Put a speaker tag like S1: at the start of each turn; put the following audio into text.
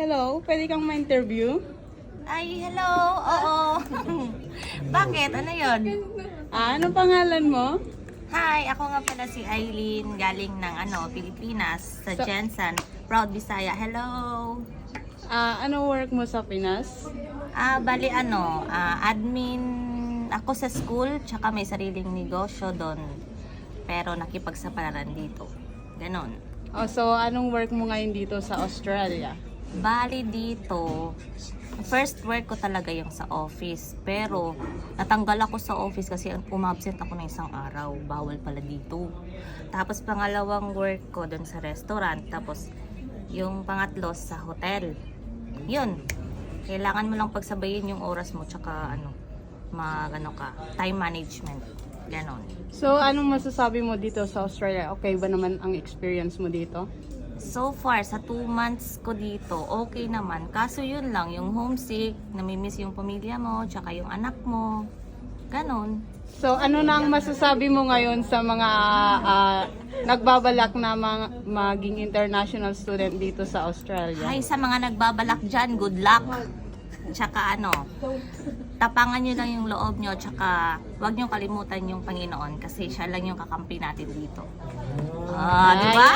S1: Hello, pwede kang ma-interview?
S2: Ay, hello! Oo. Bakit? Ano yon?
S1: Ah, ano pangalan mo?
S2: Hi, ako nga pala si Eileen, galing ng ano, Pilipinas, sa
S1: So-
S2: Jensen. Proud Bisaya. Hello!
S1: Ah, ano work mo sa Pinas?
S2: Ah, bali ano, ah, admin ako sa school, tsaka may sariling negosyo doon. Pero nakipagsapalaran dito. Ganon.
S1: Oh, so anong work mo ngayon dito sa Australia?
S2: Bali dito, first work ko talaga yung sa office. Pero natanggal ako sa office kasi umabsent ako ng isang araw. Bawal pala dito. Tapos pangalawang work ko doon sa restaurant. Tapos yung pangatlo sa hotel. Yun. Kailangan mo lang pagsabayin yung oras mo tsaka ano, mag ano ka, time management. Ganon.
S1: So, anong masasabi mo dito sa Australia? Okay ba naman ang experience mo dito?
S2: So far, sa 2 months ko dito, okay naman. Kaso yun lang, yung homesick, namimiss yung pamilya mo, tsaka yung anak mo. Ganon.
S1: So, ano na ang masasabi mo ngayon sa mga ah, nagbabalak na mga, maging international student dito sa Australia?
S2: Hi sa mga nagbabalak dyan, good luck. Tsaka ano, tapangan nyo lang yung loob nyo, tsaka huwag nyo kalimutan yung Panginoon kasi siya lang yung kakampi natin dito. Ah, di ba?